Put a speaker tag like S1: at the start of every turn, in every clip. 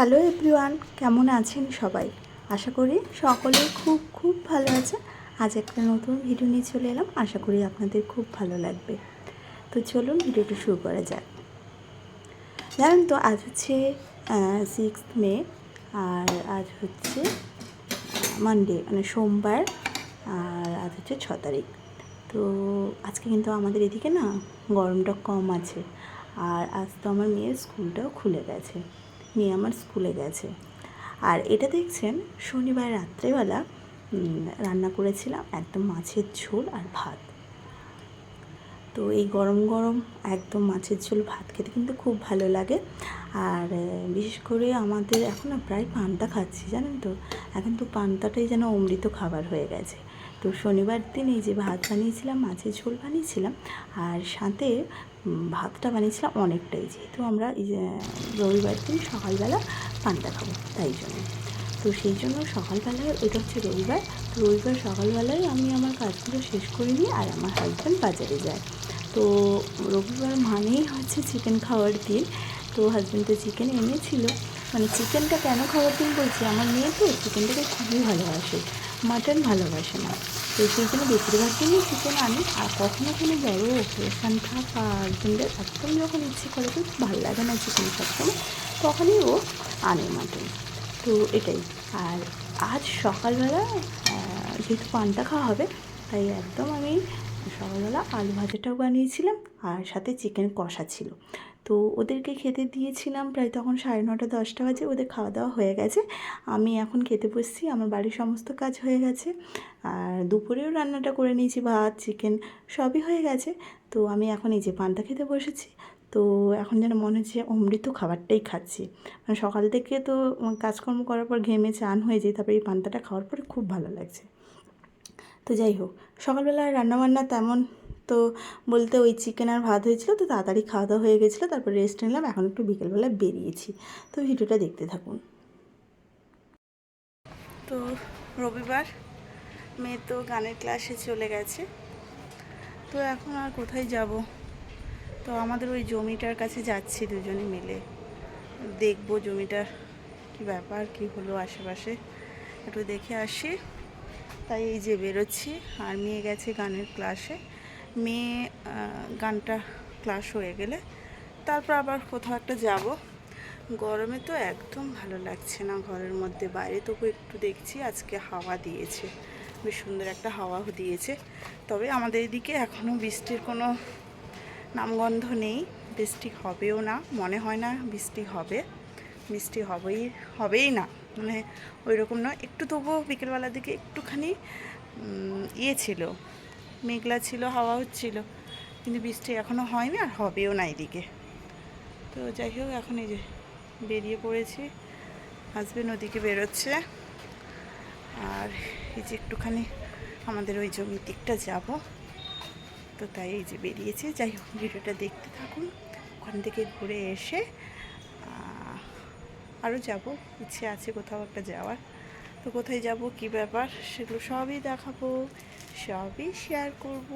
S1: Hello everyone, কেমন আছেন সবাই? আশা করি সকলে খুব খুব ভালো আছে। আজ একটা নতুন ভিডিও নিয়ে চলে এলাম। আশা করি আপনাদের খুব ভালো লাগবে। তো চলুন ভিডিওটা শুরু করা যাক। জানেন তো, আজ হচ্ছে সিক্স মে আর আজ হচ্ছে মানডে মানে সোমবার, আর আজ হচ্ছে ছ তারিখ। তো আজকে কিন্তু আমাদের এদিকে না গরমটা কম আছে। আর আজ তো আমার মেয়ের স্কুলটাও খুলে গেছে। মেয়ে আমার স্কুলে গেছে। আর এটা দেখছেন, শনিবার রাত্রেবেলা রান্না করেছিলাম একদম মাছের ঝোল আর ভাত। তো এই গরম গরম একদম মাছের ঝোল, ভাত খেতে কিন্তু খুব ভালো লাগে। আর বিশেষ করে আমাদের এখন প্রায় পান্তা খাচ্ছি, জানেন তো? এখন তো পান্তাটাই যেন অমৃত খাবার হয়ে গেছে। তো শনিবার দিন এই যে ভাত বানিয়েছিলাম, মাছের ঝোল বানিয়েছিলাম, আর সাথে ভাতটা বানিয়েছিলাম অনেকটাই, যেহেতু আমরা রবিবার দিন সকালবেলা পান্তা খাব, তাই জন্য। তো সেই জন্য সকালবেলায় এটা হচ্ছে রবিবার, তো রবিবার সকালবেলায় আমি আমার কাজগুলো শেষ করে নিই আর আমার হাজব্যান্ড বাজারে যায়। তো রবিবার মানেই হচ্ছে চিকেন খাওয়ার দিন, তো হাজব্যান্ড তো চিকেন এনেছিল। মানে চিকেনটা কেন খাওয়ার দিন বলছি, আমার মেয়ে তো চিকেনটাকে খুবই ভালোবাসে মাটন ভালোবাসে না। তো সেই জন্য বেশিরভাগ দিনই চিকেন আনি, আর কখনো কোনো বড় অপারেশান থাক বা হাজব্যান্ডের একদম যখন ইচ্ছে করে তো ভালো লাগে না চিকেন সবসময়, তখনই ও আনে মাটন। তো এটাই। আর আজ সকালবেলা যেহেতু পান্তা খাওয়া হবে, তাই একদম আমি সকালবেলা আলু ভাজাটাও বানিয়েছিলাম, আর সাথে চিকেন কষা ছিল। তো ওদেরকে খেতে দিয়েছিলাম প্রায় তখন সাড়ে নটা, দশটা বাজে ওদের খাওয়া দাওয়া হয়ে গেছে। আমি এখন খেতে বসছি, আমার বাড়ির সমস্ত কাজ হয়ে গেছে। আর দুপুরেও রান্নাটা করে নিয়েছি, ভাত, চিকেন সবই হয়ে গেছে। তো আমি এখন এই যে পান্তা খেতে বসেছি, তো এখন যেন মনে হচ্ছে অমৃত খাবারটাই খাচ্ছি। মানে সকাল থেকে তো কাজকর্ম করার পর ঘেমে চান হয়ে যায় তারপরে এই পান্তাটা খাওয়ার পরে খুব ভালো লাগছে। তো যাই হোক, সকালবেলা রান্নাবান্না তেমন তো বলতে ওই চিকেন আর ভাত হয়েছিল, তো তাড়াতাড়ি খাওয়া দাওয়া হয়ে গেছিল, তারপর রেস্ট নিলাম, এখন একটু বিকেলবেলা বেরিয়েছি। তো ভিডিওটা দেখতে থাকুন। তো রবিবার মেয়ে তো গানের ক্লাসে চলে গেছে। তো এখন আর কোথায় যাব? তো আমাদের ওই জমিটার কাছে যাচ্ছি দুজনে মিলে। দেখব জমিটার কি ব্যাপার, কি হলো আশেপাশে। একটু দেখে আসি। তাই এই যে বেরোচ্ছি, আর মেয়ে গেছে গানের ক্লাসে মেয়ে গানটা ক্লাস হয়ে গেলে তারপর আবার কোথাও একটা যাব। গরমে তো একদম ভালো লাগছে না ঘরের মধ্যে, বাইরে তবু একটু দেখছি আজকে হাওয়া দিয়েছে। বেশ সুন্দর একটা হাওয়া দিয়েছে। তবে আমাদের এদিকে এখনও বৃষ্টির কোনো নামগন্ধ নেই। বৃষ্টি হবেও না, মনে হয় না বৃষ্টি হবে। বৃষ্টি হবেই হবেই না। মানে ওই রকম নয়, একটু তবুও বিকেলবেলার দিকে একটুখানি ইয়ে ছিল। মেঘলা ছিল, হাওয়া হচ্ছিল, কিন্তু বৃষ্টি এখনও হয়নি আর হবেও না এদিকে। তো যাই হোক, এখন এই যে বেরিয়ে পড়েছি হাজবেন্ড ওদিকে বেরোচ্ছে, আর এই যে একটুখানি আমাদের ওই জমির দিকটা যাব। তো তাই এই যে বেরিয়েছে, যাই হোক, ভিডিওটা দেখতে থাকুন, ওখান থেকে ঘুরে এসে আরও যাব, ইচ্ছে আছে কোথাও একটা যাওয়ার। তো কোথায় যাব, কি ব্যাপার, সেগুলো সবই দেখাবো। সবই শেয়ার করব।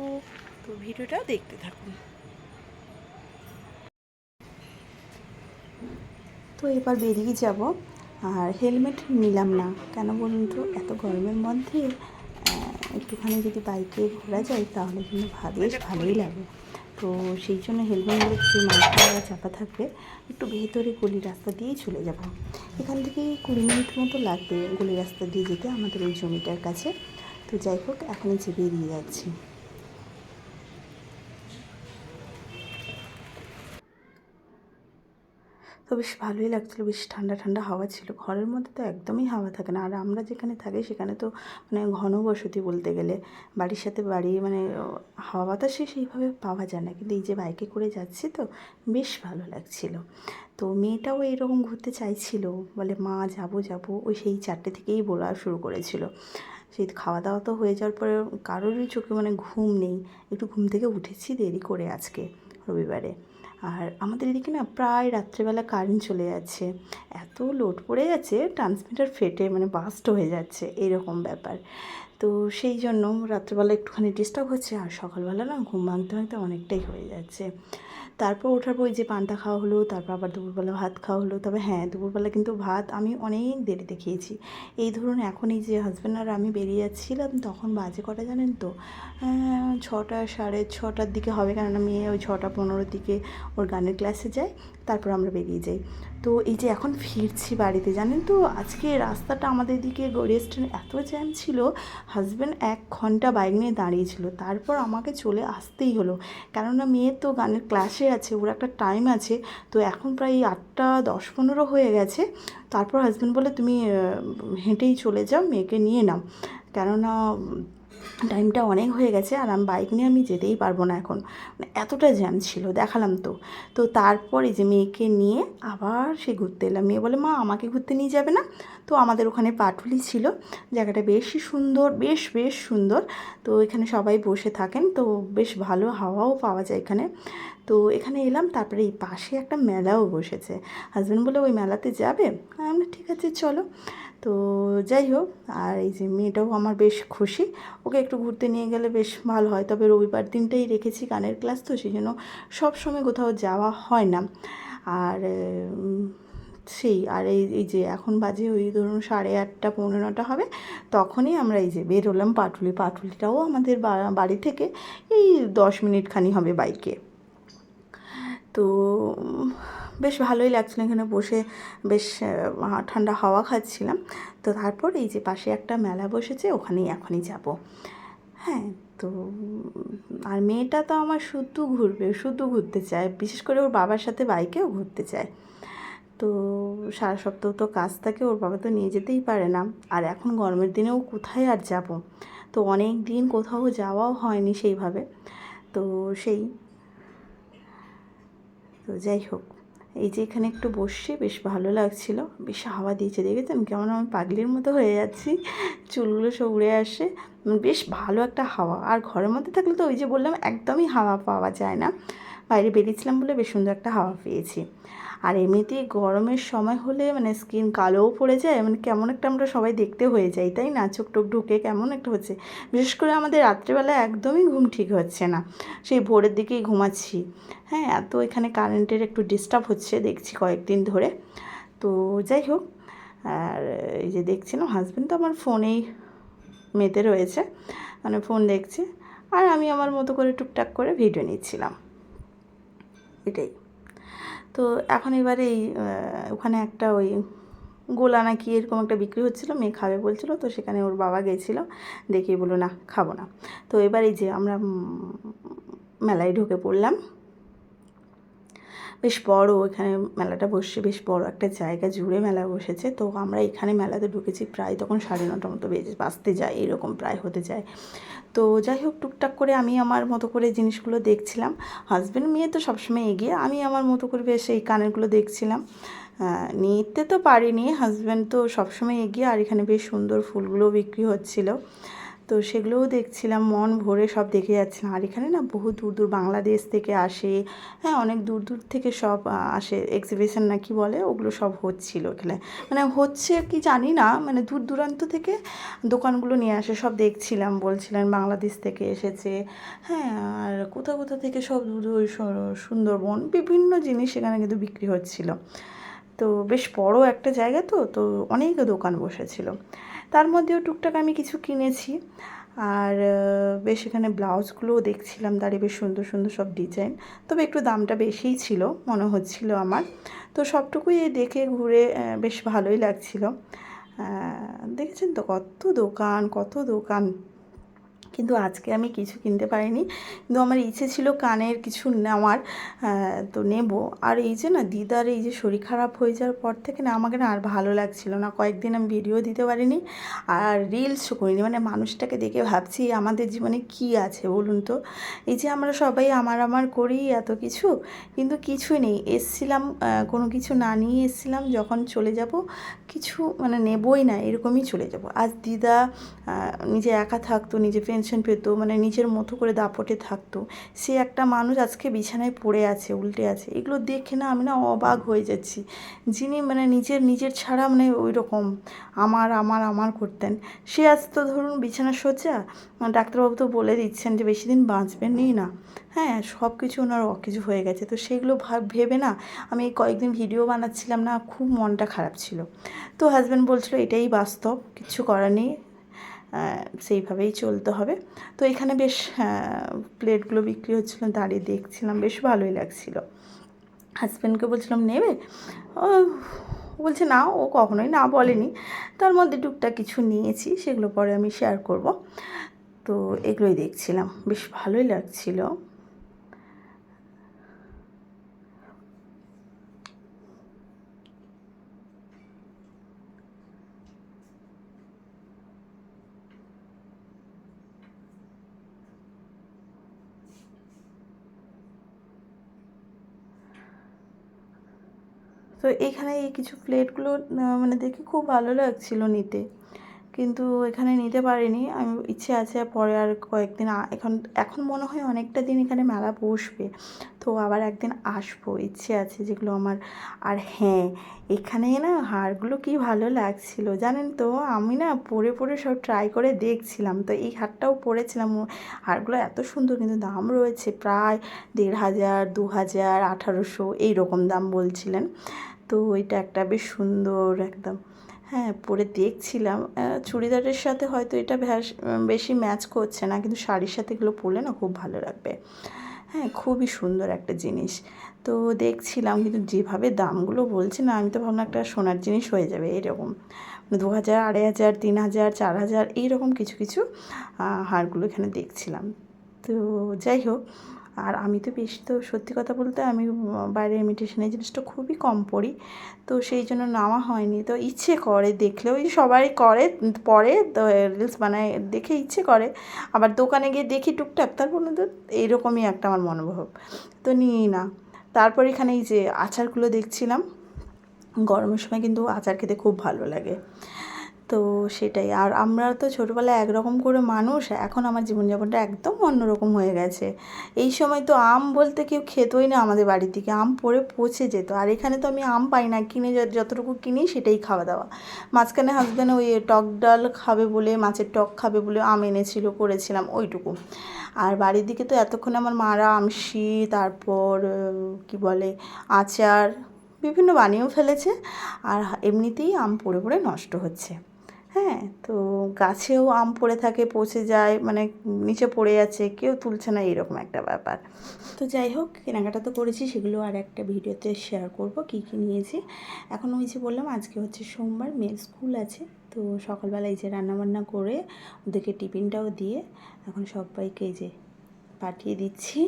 S1: তো ভিডিওটা দেখতে থাকুন। তো এবার বেরিয়ে যাব। আর হেলমেট নিলাম না। কেন বলুন তো? এত গরমের মধ্যে একটুখানি যদি বাইকে ঘোরা যায়, তাহলে কিন্তু বেশ ভালোই লাগে। তো সেই জন্য হেলমেট নিলে যে মাথা চাপা থাকবে একটু ভেতরে গলি রাস্তা দিয়েই চলে যাব। এখান থেকে কুড়ি মিনিট মতো লাগবে গলি রাস্তা দিয়ে যেতে আমাদের ওই জমিটার কাছে। তো যাই হোক, এখন যে বেরিয়ে যাচ্ছি। তো বেশ ভালোই লাগছিল, বেশ ঠান্ডা ঠান্ডা হাওয়া ছিল। ঘরের মধ্যে তো একদমই হাওয়া থাকে না। আর আমরা যেখানে থাকি, সেখানে তো মানে ঘন বসতি বলতে গেলে। বাড়ির সাথে বাড়ি মানে হাওয়া বাতাসে সেইভাবে পাওয়া যায় না। কিন্তু এই যে বাইকে করে যাচ্ছি তো, বেশ ভালো লাগছিল। তো মেয়েটাও এরকম ঘুরতে চাইছিল। বলে, মা, যাব যাব। ওই সেই চারটে থেকেই বলা শুরু করেছিল। সেই খাওয়া দাওয়া তো হয়ে যাওয়ার পরে কারোরই চোখে মানে ঘুম নেই। একটু ঘুম থেকে উঠেছি দেরি করে আজকে, রবিবারে। আর আমাদের এদিকে না প্রায় রাত্রেবেলা কারেন্ট চলে যাচ্ছে। এত লোড পড়ে যাচ্ছে ট্রান্সমিটার ফেটে মানে বাস্ট হয়ে যাচ্ছে, এরকম ব্যাপার। তো সেই জন্য রাত্রেবেলা একটুখানি ডিস্টার্ব হচ্ছে আর সকালবেলা না ঘুম ভাঙতে ভাঙতে অনেকটাই হয়ে যাচ্ছে। তারপর ওঠার পর যে পান্তা খাওয়া হলো, তারপর আবার দুপুরবেলা ভাত খাওয়া হলো। তবে হ্যাঁ দুপুরবেলা কিন্তু ভাত আমি অনেক দেরিতে খেয়েছি। এই ধরুন এখন এই যে হাজব্যান্ড আর আমি বেরিয়ে যাচ্ছিলাম, তখন বাজে কটা জানেন তো? ছটা, সাড়ে ছটার দিকে হবে কেননা মেয়ে ওই ছটা পনেরোর দিকে ওর গানের ক্লাসে যায়। তারপর আমরা বেরিয়ে যাই। তো এই যে এখন ফিরছি বাড়িতে, জানেন তো? আজকে রাস্তাটা আমাদের দিকে স্ট্যান্ড এত জ্যাম ছিল হাজব্যান্ড এক ঘণ্টা বাইক নিয়ে দাঁড়িয়েছিল তারপর আমাকে চলে আসতেই হলো। কেননা মেয়ের তো গানের ক্লাসে আছে, ওর একটা টাইম আছে। তো এখন প্রায় আটটা দশ পনেরো হয়ে গেছে। তারপর হাজব্যান্ড বলে, তুমি হেঁটেই চলে যাও, মেয়েকে নিয়ে নাও। কেননা টাইমটা অনেক হয়ে গেছে আর আমি বাইক নিয়ে আমি যেতেই পারব না এখন। মানে এতটা জ্যাম ছিল, দেখালাম তো। তো তারপরে যে মেয়েকে নিয়ে আবার সে ঘুরতে এলাম। মেয়ে বলে, মা, আমাকে ঘুরতে নিয়ে যাবে না? তো আমাদের ওখানে পাটুলি ছিল। জায়গাটা বেশি সুন্দর, বেশ বেশ সুন্দর। তো এখানে সবাই বসে থাকেন। তো বেশ ভালো হাওয়াও পাওয়া যায় এখানে। তো এখানে এলাম, তারপরে এই পাশে একটা মেলাও বসেছে। হাজব্যান্ড বলে, ওই মেলাতে যাবে? আমরা ঠিক আছে, চলো। তো যাই হোক, আর এই যে মেয়েটাও আমার বেশ খুশি। ওকে একটু ঘুরতে নিয়ে গেলে বেশ ভালো হয়, তবে রবিবার দিনটাই রেখেছি গানের ক্লাস তো সেই জন্য সবসময় কোথাও যাওয়া হয় না। আর সেই, আর এই এই যে এখন বাজে ওই ধরুন সাড়ে আটটা, পৌনে নটা হবে, তখনই আমরা এই যে বেরোলাম পাটুলি। পাটুলিটাও আমাদের বাড়ি থেকে এই দশ মিনিটখানি হবে বাইকে। তো বেশ ভালোই লাগছিল এখানে বসে। বেশ ঠান্ডা হাওয়া খাচ্ছিলাম। তো তারপর এই যে পাশে একটা মেলা বসেছে, ওখানেই এখনই যাব। হ্যাঁ তো আর মেয়েটা তো আমার শুধু ঘুরবে শুধু ঘুরতে চায়। বিশেষ করে ওর বাবার সাথে বাইকেও ঘুরতে চায়। তো, সারা সপ্তাহ তো কাজ থাকে, ওর বাবা তো নিয়ে যেতেই পারে না। আর এখন গরমের দিনেও কোথায় আর যাব? তো অনেক দিন কোথাও যাওয়াও হয়নি সেইভাবে। তো সেই তো যাই হোক, এই যে এখানে একটু বসে বেশ ভালো লাগছিল। বেশ হাওয়া দিয়েছে, দেখেছেন কেমন আমি পাগলির মতো হয়ে যাচ্ছি। চুলগুলো সব উড়ে আসে বেশ ভালো একটা হাওয়া। আর ঘরের মধ্যে থাকলে তো ওই যে বললাম, একদমই হাওয়া পাওয়া যায় না। বাইরে বেরিয়েছিলাম বলে বেশ সুন্দর একটা হাওয়া পেয়েছি। আর এমনিতেই গরমের সময় হলে মানে স্কিন কালোও পড়ে যায় মানে কেমন একটা আমরা সবাই দেখতে হয়ে যাই, তাই না? চোখ টোক ঢুকে কেমন একটা হচ্ছে। বিশেষ করে আমাদের রাত্রেবেলা একদমই ঘুম ঠিক হচ্ছে না। সেই ভোরের দিকেই ঘুমাচ্ছি। হ্যাঁ এত এখানে কারেন্টের একটু ডিস্টার্ব হচ্ছে, দেখছি কয়েকদিন ধরে। তো যাই হোক, আর এই যে দেখছিলাম হাজব্যান্ড তো আমার ফোনেই মেতে রয়েছে। মানে ফোন দেখছে। আর আমি আমার মতো করে টুকটাক করে ভিডিও নিচ্ছিলাম। এটাই। তো এখন এবারে এই ওখানে একটা ওই গোলা নাকি এরকম একটা বিক্রি হচ্ছিল, মেয়ে খাবে বলছিলো, তো সেখানে ওর বাবা গেছিল, দেখে বলো না, খাব না। তো এবারে যে আমরা মেলায় ঢুকে পড়লাম বেশ বড়, এখানে মেলাটা বসছে বেশ বড় একটা জায়গা জুড়ে মেলা বসেছে। তো আমরা এখানে মেলাতে ঢুকেছি প্রায় তখন সাড়ে নটার মতো বেজে বাঁচতে যায়, এরকম প্রায় হতে যায়। তো যাই হোক, টুকটাক করে আমি আমার মতো করে জিনিসগুলো দেখছিলাম। হাজব্যান্ড মেয়ে তো সবসময় এগিয়ে, আমি আমার মতো করে বেশ এই কানেরগুলো দেখছিলাম। নিতে তো পারিনি হাজব্যান্ড তো সবসময় এগিয়ে, আর এখানে বেশ সুন্দর ফুলগুলো বিক্রি হচ্ছিল। তো সেগুলোও দেখছিলাম, মন ভরে সব দেখে যাচ্ছিলাম। আর এখানে না বহু দূর দূর বাংলাদেশ থেকে আসে হ্যাঁ অনেক দূর দূর থেকে সব আসে এক্সিবিশন না কি বলে, ওগুলো সব হচ্ছিল এখানে। মানে হচ্ছে কি জানি না মানে দূর দূরান্ত থেকে দোকানগুলো নিয়ে আসে, সব দেখছিলাম, বলছিলেন বাংলাদেশ থেকে এসেছে। হ্যাঁ আর কোথা কোথা থেকে সব দূর দূর সুন্দরবন, বিভিন্ন জিনিস সেখানে কিন্তু বিক্রি হচ্ছিল। তো বেশ বড় একটা জায়গা তো তো অনেক দোকান বসেছিল। তার মধ্যেও টুকটাক আমি কিছু কিনেছি। আর বেশ এখানে ব্লাউজগুলোও দেখছিলাম দাঁড়িয়ে বেশ সুন্দর সুন্দর সব ডিজাইন। তবে একটু দামটা বেশিই ছিল, মনে হচ্ছিল আমার। তো সবটুকুই দেখে ঘুরে বেশ ভালোই লাগছিল। দেখেছেন তো কত দোকান কত দোকান। কিন্তু আজকে আমি কিছু কিনতে পারিনি। কিন্তু আমার ইচ্ছে ছিল কানের কিছু নেওয়ার তো নেব। আর এই যে না, দিদার এই যে শরীর খারাপ হয়ে যাওয়ার পর থেকে না আমাকে না আর ভালো লাগছিল না। কয়েকদিন আমি ভিডিও দিতে পারিনি আর রিলসও করিনি। মানে মানুষটাকে দেখে ভাবছি আমাদের জীবনে কি আছে বলুন তো? এই যে আমরা সবাই আমার আমার করি এত কিছু, কিন্তু কিছুই নেই। এসছিলাম কোনো কিছু না নিয়ে এসছিলাম, যখন চলে যাব কিছু মানে নেবই না, এরকমই চলে যাব। আজ দিদা নিজে একা থাকতো, নিজে ফ্রেন্ড অ্যাটেনশন পেতো মানে নিজের মতো করে দাপটে থাকতো। সে একটা মানুষ আজকে বিছানায় পড়ে আছে, উল্টে আছে। এগুলো দেখে না আমি না অবাক হয়ে যাচ্ছি। যিনি মানে নিজের নিজের ছাড়া মানে ওই রকম আমার আমার আমার করতেন। সে আজ তো ধরুন বিছানা মানে ডাক্তারবাবু তো বলে দিচ্ছেন যে বেশি দিন বাঁচবেন নেই না। হ্যাঁ সব কিছু ওনার অকিছু হয়ে গেছে। তো সেগুলো ভাব ভেবে না আমি কয়েকদিন ভিডিও বানাচ্ছিলাম না, খুব মনটা খারাপ ছিল। তো হাজব্যান্ড বলছিল, এটাই বাস্তব, কিচ্ছু করার নেই। সেইভাবেই চলতে হবে। তো এখানে বেশ প্লেটগুলো বিক্রি হচ্ছিল, দাঁড়িয়ে দেখছিলাম, বেশ ভালোই লাগছিল। হাজব্যান্ডকে বলছিলাম, নেবে? ও বলছে, না, ও কখনোই না বলেনি। তার মধ্যে টুকটাক কিছু নিয়েছি, সেগুলো পরে আমি শেয়ার করব। তো এগুলোই দেখছিলাম, বেশ ভালোই লাগছিল। তো এখানে এই কিছু প্লেটগুলো মানে দেখে খুব ভালো লাগছিল নিতে। কিন্তু এখানে নিতে পারিনি। আমি, ইচ্ছে আছে পরে আর কয়েকদিন এখন এখন মনে হয় অনেকটা দিন এখানে মেলা বসবে। তো আবার একদিন আসব, ইচ্ছে আছে যেগুলো আমার। আর হ্যাঁ এখানে না হারগুলো কি ভালো লাগছিল জানেন তো? আমি না পরে পরে সব ট্রাই করে দেখছিলাম। তো এই হারটাও পরেছিলাম। হারগুলো এত সুন্দর কিন্তু দাম রয়েছে। প্রায় দেড় হাজার, দু হাজার, আঠারোশো, এইরকম দাম বলছিলেন। তো এটা একটা বেশ সুন্দর একদম। হ্যাঁ পরে দেখছিলাম চুড়িদারের সাথে হয়তো এটা বেশি ম্যাচ করছে না, কিন্তু শাড়ির সাথে এগুলো পরলে না খুব ভালো লাগবে। হ্যাঁ খুবই সুন্দর একটা জিনিস। তো দেখছিলাম, কিন্তু যেভাবে দামগুলো বলছে না, আমি তো ভাবলাম একটা সোনার জিনিস হয়ে যাবে এরকম। দু হাজার, আড়াই হাজার, তিন হাজার, চার হাজার, এইরকম কিছু কিছু হারগুলো এখানে দেখছিলাম। তো যাই হোক আর আমি তো বেশি তো সত্যি কথা বলতে আমি উম, বাইরের ইমিটেশন এই জিনিসটা খুবই কম পড়ি। তো সেই জন্য নেওয়া হয়নি। তো ইচ্ছে করে দেখলেও ওই সবাই করে পরে তো রিলস বানায় দেখে ইচ্ছে করে। আবার দোকানে গিয়ে দেখি টুকটাক তারপর তো এইরকমই একটা আমার মনোভাব। তো নিই না। তারপর এখানে এই যে আচারগুলো দেখছিলাম গরমের সময় কিন্তু আচার খেতে খুব ভালো লাগে। তো সেটাই। আর আমরা তো ছোটোবেলায় একরকম করে মানুষ, এখন আমার জীবনযাপনটা একদম অন্যরকম হয়ে গেছে। এই সময় তো আম বলতে কেউ খেতই না আমাদের বাড়ি থেকে আম পড়ে পচে যেত। আর এখানে তো আমি আম পাই না, কিনে যতটুকু কিনি সেটাই খাওয়া দাওয়া। মাঝখানে হাজব্যান্ড ওই টক ডাল খাবে বলে, মাছের টক খাবে বলে আম এনেছিল, করেছিলাম ওইটুকু। আর বাড়ির দিকে তো এতক্ষণ আমার মারা আমশি তারপর কি বলে, আচার, বিভিন্ন বানিয়েও ফেলেছে। আর এমনিতেই আম পড়ে পড়ে নষ্ট হচ্ছে। হ্যাঁ তো গাছেও আম পড়ে থাকে, পচে যায় মানে নিচে পড়ে যাচ্ছে, কেউ তুলছে না, এরকম একটা ব্যাপার। তো যাই হোক, কেনাকাটা তো করেছি, সেগুলো আর একটা ভিডিওতে শেয়ার করব, কী কী নিয়েছি। এখন ওই যে বললাম, আজকে হচ্ছে সোমবার, মেয়ের স্কুল আছে, তো সকালবেলা এই যে রান্নাবান্না করে ওদেরকে টিফিনটাও দিয়ে এখন সবাইকে যে পাঠিয়ে দিচ্ছি।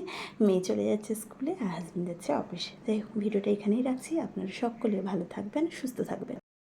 S1: মেয়ে চলে যাচ্ছে স্কুলে আর হাজব্যান্ড যাচ্ছে অফিসে যাই হোক, ভিডিওটা এখানেই রাখছি, আপনারা সকলে ভালো থাকবেন, সুস্থ থাকবেন।